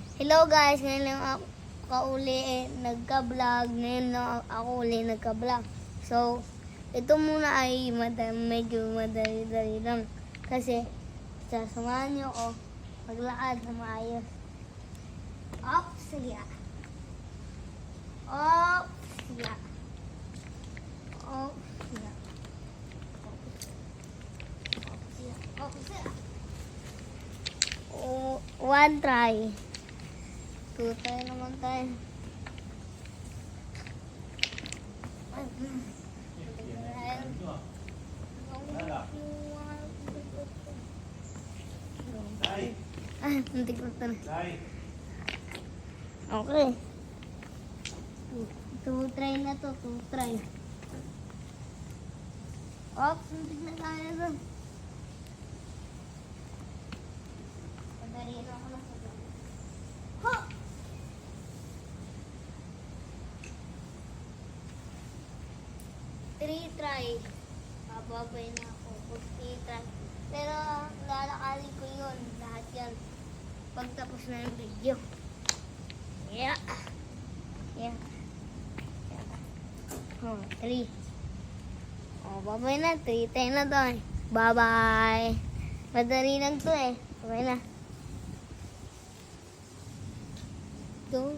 Hello guys, ngayon lang ako kauli eh, nagka-vlog. Ngayon lang ako uli nagka-vlog. So, ito muna ay mada, medyo madali-dali lang. Kasi, sasamahan niyo ako maglakad na maayos. Up, sige. Up, sige. Up, sige. Sige. One try. Two try naman tayo. Ay. Ay, nantik na. Okay. Two try na to, two try. Oops, nantik na tayo doon. 3 try. Mababay na ako pag 3 try. Pero lalakarin ko yun. Lahat yan. Pagtapos na yung video. Yeah. Yeah. Oh, three. Oh, babay na. Three tayo na to eh. Bye-bye. Madali lang to eh. Babay na. Don't...